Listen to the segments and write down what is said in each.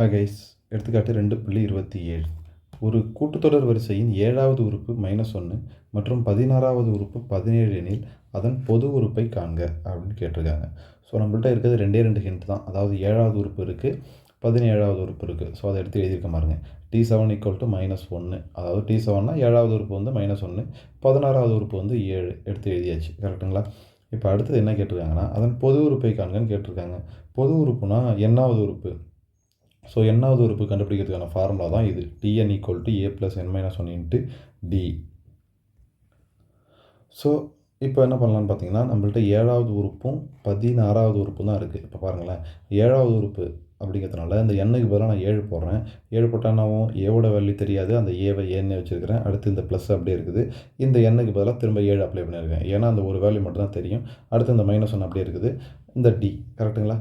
ஹகைஸ் எடுத்துக்காட்டு ரெண்டு புள்ளி இருபத்தி ஏழு. ஒரு கூட்டுத்தொடர் வரிசையின் ஏழாவது உறுப்பு மைனஸ் ஒன்று மற்றும் பதினாறாவது உறுப்பு பதினேழு எனில் அதன் பொது உறுப்பை காண்க அப்படின்னு கேட்டிருக்காங்க. ஸோ நம்மள்கிட்ட இருக்கிறது ரெண்டே ரெண்டு ஹிண்ட் தான். அதாவது ஏழாவது உறுப்பு இருக்குது பதினேழாவது உறுப்பு இருக்குது ஸோ அதை எடுத்து எழுதியிருக்க பாருங்க. T seven equal to minus ஒன்று அதாவது டி செவன்னா ஏழாவது உறுப்பு வந்து மைனஸ் ஒன்று பதினாறாவது உறுப்பு வந்து ஏழு எடுத்து எழுதியாச்சு. கரெக்டுங்களா இப்போ அடுத்தது என்ன கேட்டிருக்காங்கன்னா அதன் பொது உறுப்பை காண்கன்னு கேட்டிருக்காங்க. பொது உறுப்புனா எண்ணாவது உறுப்பு. ஸோ எண்ணாவது உறுப்பு கண்டுபிடிக்கிறதுக்கான ஃபார்முலா தான் இது. TN equal to A plus N minus one into T so இப்போ என்ன பண்ணலான்னு பார்த்தீங்கன்னா நம்மள்ட்ட ஏழாவது உறுப்பும் பதினாறாவது உறுப்பும் தான் இருக்குது இப்போ பாருங்களேன். ஏழாவது உறுப்பு அப்படிங்கிறதுனால இந்த எண்ணுக்கு பதிலாக நான் ஏழு போடுறேன். ஏழு போட்டானாவும் ஏவோட வேல்யூ தெரியாது. அந்த ஏவை ஏன்னு வச்சுருக்கிறேன். அடுத்து இந்த ப்ளஸ் அப்படியே இருக்குது. இந்த எண்ணுக்கு பதிலாக திரும்ப ஏழு அப்ளை பண்ணியிருக்கேன். ஏன்னா அந்த ஒரு வேல்யூ மட்டும் தான் தெரியும். அடுத்து இந்த மைனஸ் ஒன் அப்படியே இருக்குது. இந்த டி கரெக்டுங்களா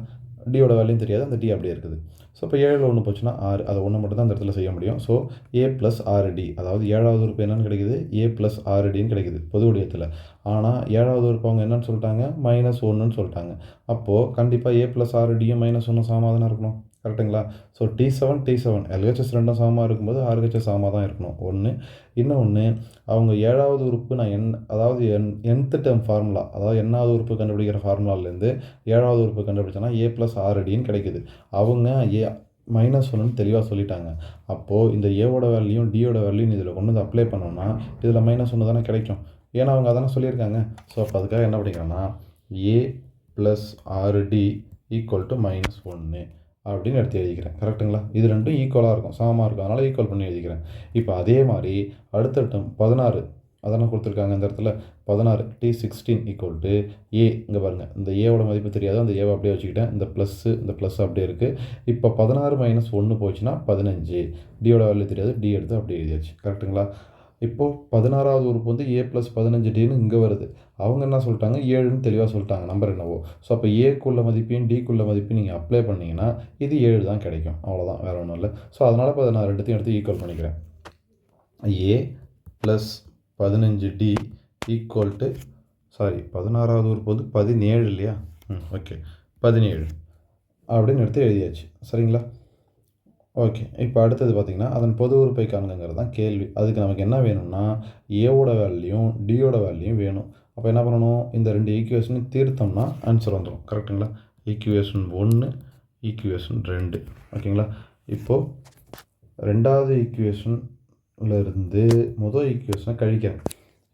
டியோட வேலையும் தெரியாது. அந்த டி அப்படியே இருக்குது. ஸோ இப்போ ஏழில் ஒன்று போச்சுன்னா ஆறு. அதை ஒன்று மட்டும் தான் அந்த இடத்துல செய்ய முடியும். ஸோ ஏ ப்ளஸ் ஆறு டி அதாவது ஏழாவது உறுப்பு என்னென்னு கிடைக்குது? ஏ ப்ளஸ் ஆறு டின்னு கிடைக்குது பொது வடிவத்தில். ஆனால் ஏழாவது உறுப்பு அவங்க என்னென்னு சொல்லிட்டாங்க? மைனஸ் ஒன்றுன்னு சொல்லிட்டாங்க. அப்போது கண்டிப்பாக ஏ ப்ளஸ் ஆறு டியும் மைனஸ் ஒன்று சமமாக தானே இருக்கணும்? கரெக்டுங்களா? So T seven T seven LHS ரெண்டும் சமமாக இருக்கும்போது ஆர்ஹெச்எஸ் சமமாக தான் இருக்கணும். ஒன்று இன்னொன்று அவங்க ஏழாவது உறுப்பு நான் என் அதாவது என் என்த்து டேர்ம் ஃபார்முலா அதாவது எண்ணாவது உறுப்பு கண்டுபிடிக்கிற ஃபார்முலாலேருந்து ஏழாவது உறுப்பு கண்டுபிடிச்சோன்னா ஏ ப்ளஸ் ஆர்டின்னு கிடைக்குது. அவங்க ஏ மைனஸ் ஒன்றுன்னு தெளிவாக சொல்லிட்டாங்க. அப்போது இந்த ஏவோட வேல்யூயும் டியோட வேல்யூயும் இதில் கொண்டு வந்து அப்ளை பண்ணோன்னா இதில் மைனஸ் ஒன்று தானே கிடைக்கும். ஏன்னா அவங்க அதானே சொல்லியிருக்காங்க. ஸோ அப்போ அதுக்காக என்ன பண்ணிக்கிறோன்னா ஏ ப்ளஸ் ஆறு டி ஈக்குவல் டு மைனஸ் ஒன்று அப்படின்னு எடுத்து எழுதிக்கிறேன். கரெக்டுங்களா இது ரெண்டும் ஈக்குவலாக இருக்கும். சமமாக இருக்கும். அதனால் ஈக்குவல் பண்ணி எழுதிக்கிறேன். இப்போ அதே மாதிரி அடுத்த டேர்ம் பதினாறு. அதெல்லாம் கொடுத்துருக்காங்க இந்த இடத்துல? பதினாறு T sixteen equal to A இங்கே பாருங்கள் இந்த ஏவோட மதிப்பு தெரியாது அந்த ஏவை அப்படியே வச்சுக்கிட்டேன். இந்த ப்ளஸ்ஸு இந்த ப்ளஸ் அப்படியே இருக்குது இப்போ பதினாறு மைனஸ் ஒன்று போச்சுன்னா பதினஞ்சு. டியோட வேல்யூ தெரியாது. டி எடுத்து அப்படியே எழுதியாச்சு. கரெக்டுங்களா இப்போது பதினாறாவது உறுப்பு வந்து ஏ ப்ளஸ் பதினஞ்சு டின்னு இங்கே வருது. அவங்க என்ன சொல்லிட்டாங்க? ஏழுன்னு தெளிவாக சொல்லிட்டாங்க. நம்பர் என்னவோ. ஸோ அப்போ ஏக்குள்ள மதிப்பையும் டிக்குள்ள மதிப்பையும் நீங்கள் அப்ளை பண்ணிங்கன்னா இது ஏழு தான் கிடைக்கும். அவ்வளோதான் வேறு ஒன்றும் இல்லை. ஸோ அதனால் இப்போ நான் ரெண்டுத்தையும் எடுத்து ஈக்குவல் பண்ணிக்கிறேன். ஏ ப்ளஸ் பதினஞ்சு டி ஈக்குவல் டு சாரி பதினாறாவது உறுப்பு வந்து பதினேழு இல்லையா? ம் ஓகே பதினேழு. அப்படின்னு எடுத்து எழுதியாச்சு. சரிங்களா? ஓகே. இப்போ அடுத்தது பார்த்திங்கன்னா அதன் பொது உறுப்பை காணுங்கிறது தான் கேள்வி. அதுக்கு நமக்கு என்ன வேணும்னா ஏவோட வேல்யூயும் டியோட வேல்யூயும் வேணும். அப்போ என்ன பண்ணணும்? இந்த ரெண்டு ஈக்குவேஷனையும் தீர்த்தோம்னா ஆன்சர் வந்துடும் கரெக்டுங்களா ஈக்குவேஷன் ஒன்று ஈக்குவேஷன் ரெண்டு. ஓகேங்களா? இப்போது ரெண்டாவது ஈக்குவேஷன்லேருந்து முதல் ஈக்குவேஷனை கழிக்கிறேன்.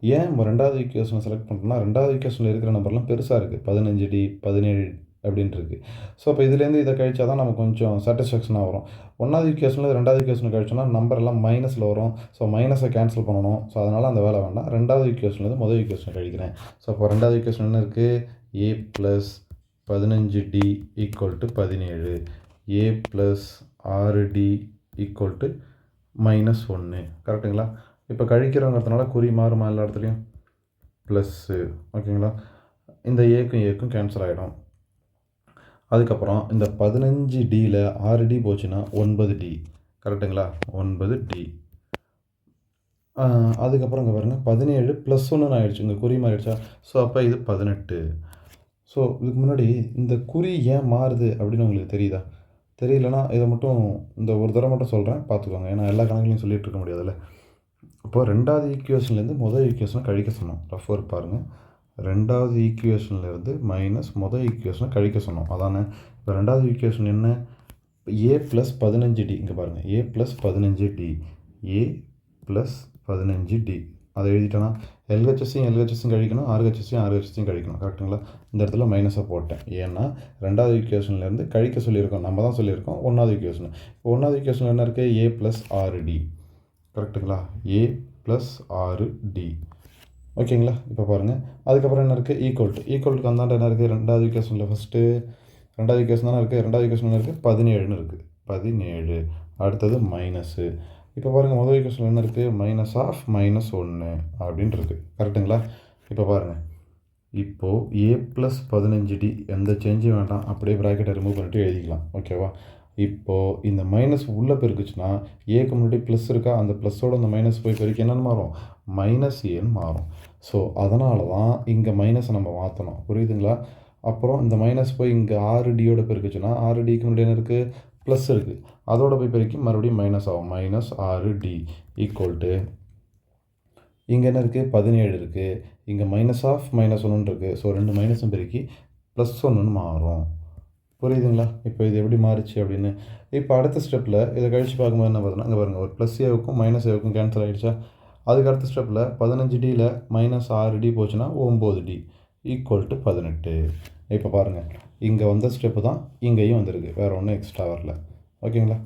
ஏன் நம்ம ரெண்டாவது ஈக்குவேஷனை செலக்ட் பண்ணுறோம்னா ரெண்டாவது ஈக்குவேஷனில் இருக்கிற நம்பர்லாம் பெருசாக இருக்குது பதினஞ்சு டி பதினேழு அப்படின்ட்டுருக்கு. ஸோ இப்போ இதுலேருந்து இதை கழிச்சா தான் நமக்கு கொஞ்சம் சாட்டிஸ்ஃபேக்ஷனாக வரும். ஒன்றாவது ஈக்குவேஷனில் ரெண்டாவது ஈக்குவேஷன் கழிச்சோன்னா நம்பர் எல்லாம் மைனஸில் வரும். ஸோ மைனஸை கேன்சல் பண்ணணும். ஸோ அதனால் அந்த வேலை வேண்டாம். ரெண்டாவது ஈக்குவேஷன்லேருந்து முதல் ஈக்குவேஷன் கழிக்கிறேன். ஸோ இப்போ ரெண்டாவது ஈக்குவேஷன் என்ன இருக்குது ஏ ப்ளஸ் பதினஞ்சு டி ஈக்குவல் டு பதினேழு. ஏ ப்ளஸ் ஆறு டி ஈக்குவல் டு மைனஸ் ஒன்று கரெக்டுங்களா? இப்போ கழிக்கிறோங்கிறதுனால குறி மாறுமா எல்லா இடத்துலையும்? ப்ளஸ்ஸு ஓகேங்களா இந்த ஏக்கும் ஏக்கும் கேன்சல் ஆகிடும் அதுக்கப்புறம் இந்த பதினஞ்சு டியில் ஆறு டி போச்சுன்னா ஒன்பது டி கரெக்டுங்களா ஒன்பது டி அதுக்கப்புறம் இங்கே பாருங்கள் பதினேழு ப்ளஸ் ஒன்றுன்னு ஆகிடுச்சு இங்கே குறி மாறிடுச்சா? ஸோ அப்போ இது பதினெட்டு. ஸோ இதுக்கு முன்னாடி இந்த குறி ஏன் மாறுது அப்படின்னு உங்களுக்கு தெரியுதா? தெரியலனா இதை மட்டும் இந்த ஒரு தடவை மட்டும் சொல்கிறேன் பார்த்துக்கோங்க. ஏன்னா எல்லா கணக்குலையும் சொல்லிகிட்டு இருக்க முடியாதுல்ல. இப்போ ரெண்டாவது ஈக்குவேஷன்லேருந்து முதல் ஈக்குவேஷனை கழிக்க சொன்னோம். ரஃப் ஒர்க் பாருங்கள் ரெண்டாவது ஈக்குவேஷன்லேருந்து மைனஸ் மொதல் ஈக்குவேஷனை கழிக்க சொன்னோம். அதானே? இப்போ ரெண்டாவது ஈக்குவேஷன் என்ன? ஏ ப்ளஸ் பதினஞ்சு டி இங்கே பாருங்கள் ஏ ப்ளஸ் பதினஞ்சு டி ஏ ப்ளஸ் பதினஞ்சு டி அதை எழுதிட்டேன்னா எல்ஹெச்எஸையும் எல்ஹெச்எஸையும் கழிக்கணும். ஆர்ஹெச்எஸையும் ஆர்ஹெச்எஸையும் கழிக்கணும். கரெக்டுங்களா இந்த இடத்துல மைனஸாக போட்டேன். ஏன்னா ரெண்டாவது ஈக்குவேஷன்லேருந்து கழிக்க சொல்லியிருக்கோம். நம்ம தான் சொல்லியிருக்கோம். ஒன்றாவது ஈக்குவேஷன் இப்போ ஒன்றாவது ஈக்குவேஷன் என்ன இருக்குது ஏ ப்ளஸ் ஆறு டி கரெக்டுங்களா ஏ ப்ளஸ் ஆறு டி ஓகேங்களா? இப்போ பாருங்கள் அதுக்கப்புறம் என்ன இருக்குது ஈக்குவல் டு ஈக்குவல் அந்தாண்ட என்ன இருக்குது ரெண்டாவது ஈக்குவேஷனில் ஃபஸ்ட்டு ரெண்டாவது ஈக்குவேஷன் தானே இருக்குது ரெண்டாவது ஈக்குவேஷன் இருக்குது பதினேழுன்னு இருக்குது பதினேழு. அடுத்தது மைனஸு இப்போ பாருங்கள் முதல் ஈக்குவேஷன் என்ன இருக்குது மைனஸ் ஆஃப் மைனஸ் ஒன்று அப்படின்ட்டு இருக்குது கரெக்டுங்களா இப்போ பாருங்கள் இப்போது ஏ ப்ளஸ் பதினஞ்சு டி எந்த சேஞ்சும் வேண்டாம். அப்படியே ப்ராக்கெட்டை ரிமூவ் பண்ணிட்டு எழுதிக்கலாம். ஓகேவா இப்போது இந்த மைனஸ் உள்ளே பெருக்குச்சுன்னா ஏக்கு முன்னாடி ப்ளஸ் இருக்கா? அந்த ப்ளஸ்ஸோட அந்த மைனஸ் போய் பெருக்கி என்னென்னு மாறும்? மைனஸ் ஏன்னு மாறும். ஸோ அதனால தான் இங்கே மைனஸை நம்ம மாற்றணும் புரியுதுங்களா? அப்புறம் இந்த மைனஸ் போய் இங்கே ஆறு டியோட பெருக்குச்சுன்னா ஆறு டிக்கு முன்னாடி என்ன இருக்குது ப்ளஸ் இருக்குது அதோட போய் பெருக்கி மறுபடியும் மைனஸ் ஆகும். மைனஸ் ஆறு டி ஈக்குவல் டு இங்கே என்ன இருக்குது பதினேழு இருக்குது இங்கே மைனஸ் ஆஃப் மைனஸ் ஒன்று இருக்குது ஸோ ரெண்டு மைனஸும் பெருக்கி ப்ளஸ் ஒன்றுன்னு மாறும். புரியுதுங்களா? இப்போ இது எப்படி மாறுச்சு அப்படின்னு. இப்போ அடுத்த ஸ்டெப்பில் இதை கழித்து பார்க்கும்போது என்ன பார்த்தோன்னா இங்கே பாருங்கள் ஒரு ப்ளஸ் ஏவுக்கும் மைனஸ் ஏவுக்கும் கேன்சல் ஆகிடுச்சா அதுக்கு அடுத்த ஸ்டெப்பில் பதினஞ்சு டியில் மைனஸ் ஆறு டி போச்சுன்னா ஒம்பது டி ஈக்குவல் டு பதினெட்டு. இப்போ பாருங்கள் இங்கே வந்த ஸ்டெப்பு தான் இங்கேயும் வந்திருக்கு. வேறு ஒன்றும் எக்ஸ்ட்ரா வரல. ஓகேங்களா?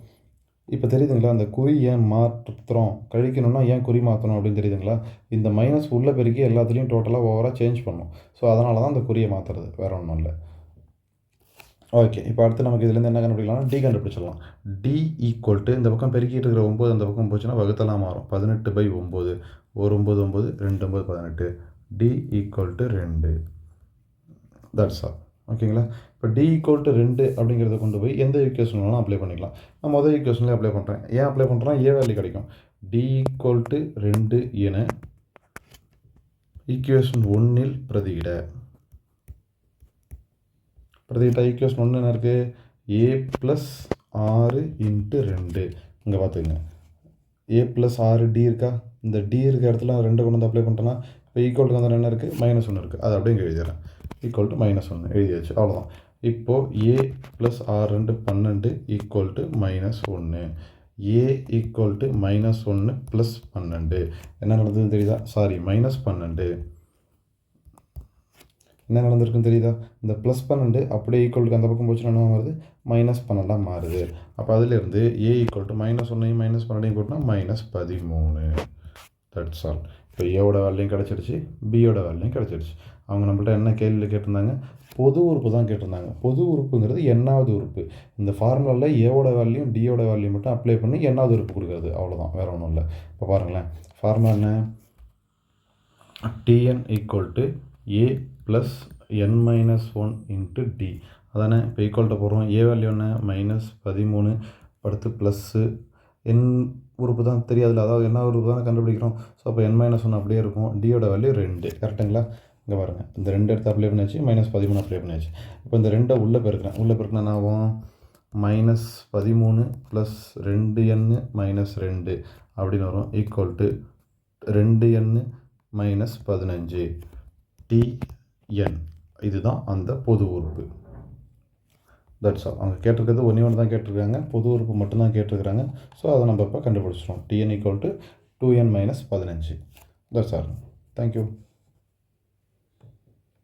இப்போ தெரியுதுங்களா? அந்த குறி ஏன் மாற்றுறோம் கழிக்கணும்னா ஏன் குறி மாற்றணும் அப்படின்னு தெரியுதுங்களா? இந்த மைனஸ் உள்ள பெருக்கி எல்லாத்துலேயும் டோட்டலாக ஓவராக சேஞ்ச் பண்ணும். ஸோ அதனால தான் அந்த குறியை மாற்றுறது வேறு ஒன்றும் இல்லை. ஓகே இப்போ அடுத்து நமக்கு இதுலேருந்து என்ன கண்டுபிடிக்கலாம்? டி கண்டுபிடிச்சிடலாம். டி ஈக்குவல் டு இந்த பக்கம் பெருக்கிட்டு இருக்கிற ஒம்பது அந்த பக்கம் போச்சுன்னா வகுத்தலாம் மாறும். பதினெட்டு பை ஒம்பது. ஒரு ஒம்பது ஒம்பது ரெண்டு ஒம்பது பதினெட்டு. டி ஈக்குவல் டு ரெண்டு. தட்ஸ் ஆல் ஓகேங்களா இப்போ டி ஈக்குவல் டு ரெண்டு அப்படிங்கிறத கொண்டு போய் எந்த ஈக்குவேஷன் வேணாலும் அப்ளை பண்ணிக்கலாம். நான் மொதல் ஈக்குவேஷன்லேயே அப்ளை பண்ணுறேன் ஏன் அப்ளை பண்ணுறேன் ஏ வேல்யூ கிடைக்கும். டி ஈக்குவல் டு ரெண்டு என ஈக்குவேஷன் ஒன்றில் பிரதியிட. பிரதிகிட்ட ஈக்குவேஷன் ஒன்று என்ன இருக்குது ஏ ப்ளஸ் ஆறு இன்ட்டு ரெண்டு. இங்கே பார்த்துக்கங்க. ஏ ப்ளஸ் ஆறு டி இருக்கா? இந்த டி இருக்க இடத்துல ரெண்டு கொண்டு வந்து அப்ளை பண்ணிட்டோம்னா இப்போ ஈக்குவலுக்கு வந்து என்ன இருக்குது மைனஸ் ஒன்று இருக்குது அது அப்படியே இங்கே எழுதிடுறேன். ஈக்குவல் டு மைனஸ் ஒன்று எழுதியாச்சு. அவ்வளோதான் இப்போது ஏ ப்ளஸ் ஆறு ரெண்டு பன்னெண்டு ஈக்குவல் டு மைனஸ் ஒன்று ஏ ஈக்குவல் டு மைனஸ் ஒன்று ப்ளஸ் பன்னெண்டு. என்ன நடந்ததுன்னு தெரியுதா? சாரி மைனஸ் பன்னெண்டு. என்ன நடந்திருக்குன்னு தெரியுதா? இந்த ப்ளஸ் பன்னெண்டு அப்படியே ஈக்குவலுக்கு அந்த பக்கம் போச்சுன்னா என்ன வருது மைனஸ் பன்னெண்டாக மாறுது. அப்போ அதிலிருந்து ஏ ஈக்குவல் டு மைனஸ் ஒன்றையும் மைனஸ் பன்னெண்டையும் கூட்டினா மைனஸ் பதிமூணு. தட்ஸ் ஆல் இப்போ ஏவோட வேல்யூயும் கிடச்சிருச்சு பியோட வேல்யூயும் கிடச்சிருச்சு. அவங்க நம்மள்ட்ட என்ன கேள்வியில் கேட்டிருந்தாங்க? பொது உறுப்பு தான் கேட்டிருந்தாங்க. பொது உறுப்புங்கிறது என்னாவது உறுப்பு. இந்த ஃபார்முலாவில் ஏவோட வேல்யூம் டியோட வேல்யூ மட்டும் அப்ளை பண்ணி என்னாவது உறுப்பு கொடுக்குறது. அவ்வளோதான் வேறு ஒன்றும் இல்லை. இப்போ பாருங்களேன். ஃபார்முலா என்ன? TN equal to A plus N minus one into T அதானே இப்போ ஈக்குவல்ட்ட போகிறோம் ஏ வேல்யூ என்ன? மைனஸ் பதிமூணு அடுத்து ப்ளஸ்ஸு என் உறுப்பு தான் தெரியாதுல்ல. அதாவது என்ன உறுப்பு தானே கண்டுபிடிக்கிறோம். ஸோ அப்போ என் மைனஸ் ஒன் அப்படியே இருக்கும். டியோட வேல்யூ ரெண்டு. கரெக்டுங்களா இங்கே பாருங்கள் இந்த ரெண்டு எடுத்து அப்ளை பண்ணியாச்சு. மைனஸ் பதிமூணு அப்ளை பண்ணியாச்சு. இப்போ இந்த ரெண்டை உள்ளே பெருக்கிறேன். உள்ளே பெருக்கினா என்ன ஆகும்? மைனஸ் பதிமூணு ப்ளஸ் ரெண்டு எண்ணு மைனஸ் ரெண்டு அப்படின்னு வரும். ஈக்குவல் டு ரெண்டு எண்ணு மைனஸ் பதினஞ்சு. டி என் இதுதான் அந்த பொது உறுப்பு. தட்ஸ் ஆல் அவங்க கேட்டிருக்கிறது ஒன்றே ஒன்று தான் கேட்டிருக்காங்க. பொது உறுப்பு மட்டும்தான் கேட்டிருக்கிறாங்க. ஸோ அதை நம்ம இப்போ கண்டுபிடிச்சிட்டோம் TN equal to two N minus பதினஞ்சு. That's all thank you